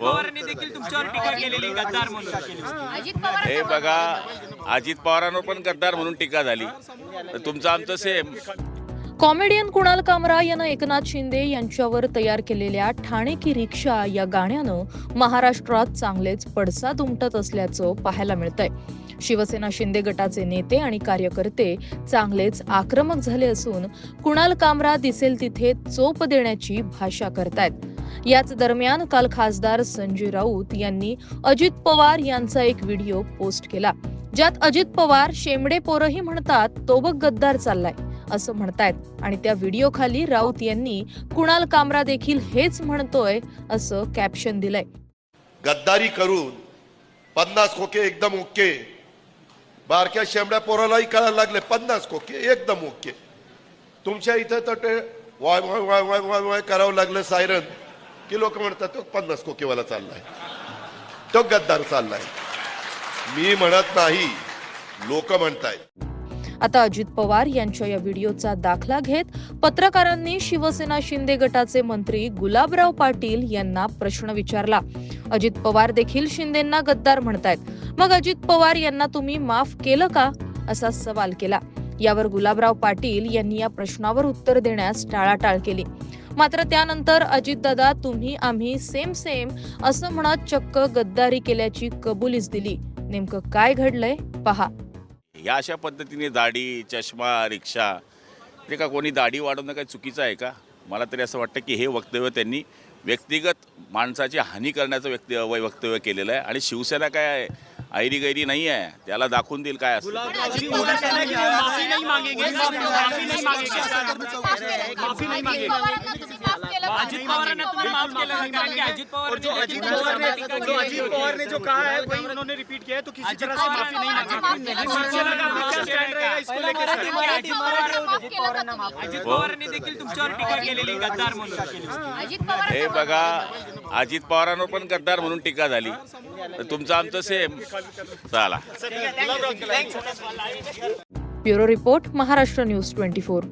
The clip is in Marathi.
पवारांनी देखील तुमच्यावर टीका केलेली गद्दार म्हणून. अजित पवार हे बघा अजित पवारांवर पण गद्दार म्हणून टीका झाली. तर तुमचं आमचं सेम कॉमेडियन कुणाल कामरा यानं एकनाथ शिंदे यांच्यावर तयार केलेल्या ठाणे की रिक्षा या गाण्यानं महाराष्ट्रात चांगलेच पडसाद उमटत असल्याचं पाहायला मिळतंय. शिवसेना शिंदे गटाचे नेते आणि कार्यकर्ते चांगलेच आक्रमक झाले असून कुणाल कामरा दिसेल तिथे चोप देण्याची भाषा करतायत. याच दरम्यान काल खासदार संजय राऊत यांनी अजित पवार यांचा एक व्हिडिओ पोस्ट केला ज्यात अजित पवार शेमडे पोरही म्हणतात तो बघ गद्दार चाललाय असं म्हणतायत. आणि त्या व्हिडिओ खाली राऊत यांनी कुणाल कामरा देखील हेच म्हणतोय असं कॅप्शन दिलंय. गद्दारी करून पन्नास खोके एकदम ओके. बारक्या शेमड्या पोरालाही कळायला लागले पन्नास खोके एकदम ओके. तुमच्या इथं तर ते Y Y Y Y Y करावं लागलं सायरन. की लोक म्हणतात तो पन्नास कोकेवाला चाललाय. तो गद्दार चाललाय. मी म्हणत नाही लोक म्हणताय. आता अजित पवार यांच्या या व्हिडिओचा दाखला घेत पत्रकारांनी शिवसेना शिंदे गटाचे मंत्री गुलाबराव पाटील यांना प्रश्न विचारला. अजित पवार देखील शिंदेंना गद्दार म्हणतायत. मग अजित पवार यांना तुम्ही माफ केलं का? असा सवाल केला. यावर गुलाबराव पाटील यांनी या प्रश्नावर उत्तर देण्यास टाळाटाळ केली. मात्र त्यानंतर अजितदादा तुम्ही आम्ही सेम सेम असं म्हणत चक्क गद्दारी केल्याची कबुलीच दिली. नेमकं काय घडलंय? पहा. या अशा पद्धतीने दाढी चष्मा रिक्षा ते का कोणी दाढी वाढवणं काही चुकीचं आहे का? मला तरी असं वाटतं की हे वक्तव्य त्यांनी व्यक्तिगत माणसाची हानी करण्याचं व्यक्ती वक्तव्य केलेलं आहे. आणि शिवसेना काय आहे? ऐरी गैरी नाही आहे त्याला दाखवून देईल काय असं माफ़ी नाही मागेंगे माफ़ी नाही मागेंगे माफ़ी नाही मागेंगे अजित पवारांना तुम्ही माफ़ केलं नाही कारण की अजित पवार जो अजित पवार ने जो अजित पवार ने जो कहा है वही उन्होंने रिपीट किया है तो किसी तरह से माफ़ी नहीं मांगी शिवसेना का अपना क्या स्टैंड रहेगा इसको लेकर सर? अजित पवारांनी देखील तुमच्यावर टीका केलेली गद्दार म्हणून. अजित पवार हे बघा अजित पवारांवर पण गद्दार म्हणून टीका झाली. तर तुमचं आमचं सेम चला. Bureau report Maharashtra news twenty four.